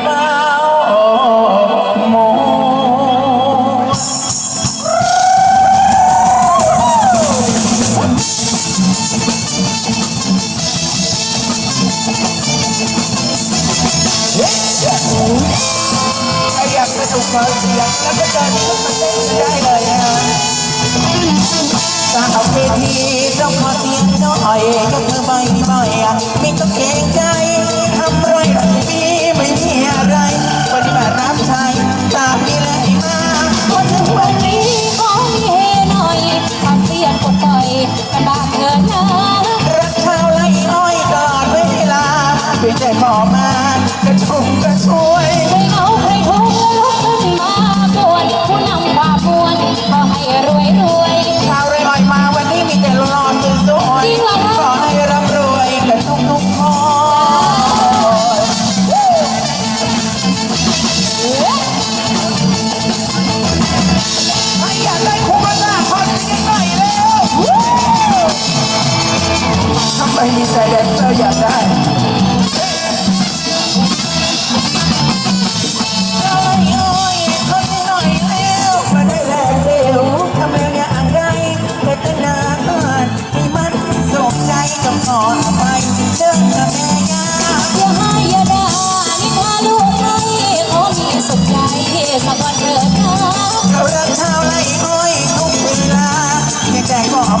เฝ้ามองใครอยากสนุกเปิดเสียงแล้วก็เดินขึ้นมาเต้นได้เลยนะฮะถ้าเอาเวทีต้องขอเสียงน่อยก็คือไม่ไม่อะไม่ต้องเกรงใจทำไรหลังปี ไม่มีอะไรปฏิบัติรับใช้ตามนี้เลยมาพอถึงวันนี้ขอมีเฮหน่อยทำเสียงปลดปล่อยกันบ้างเถิดนะรักชาวไร่อ้อยตลอดเวลาเพียงแต่ขอมากระชุ่มกระชวย ทำไมมีแต่แดนเซอร์อยากได้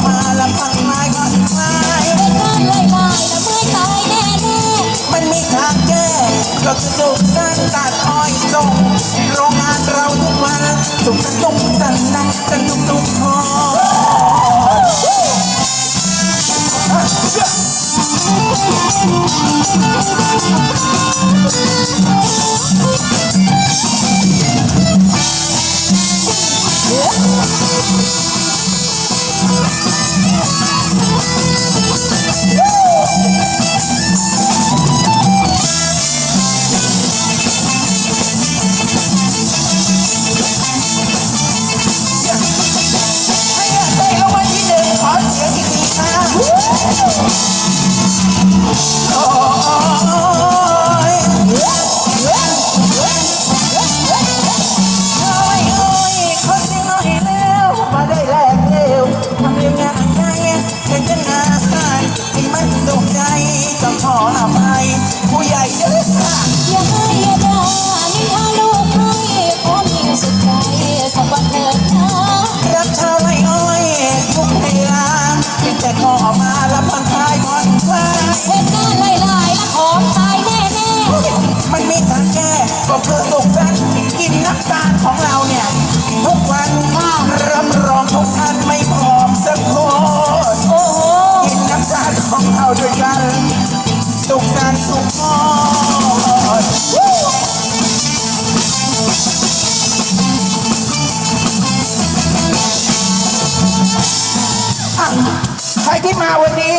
มาลำพังไม้ก็คลายเป็นการไล่ลายและไม่ตายแน่แน่มันมีทางแก้ก็คือสุกกันตัดอ้อยส่งโรงงานเราทุกวันสุกกันตุ้มกันนักกันทุกทุกคน ผู้ใหญ่เด้ออย่าให้อย่าด่านิทาลูกให้ขอมีสุขใจสักวันเถิดนะรักชาวไร่อ้อยทุกเวลาเพียงแต่ขอมาละพันท้ายผ่อนคลาเหตุการณ์ไล่ลายละของตายแน่แน่มันมีทางแก้ก็เธอตกสันกินน้ำตาลของ ที่มาวันนี้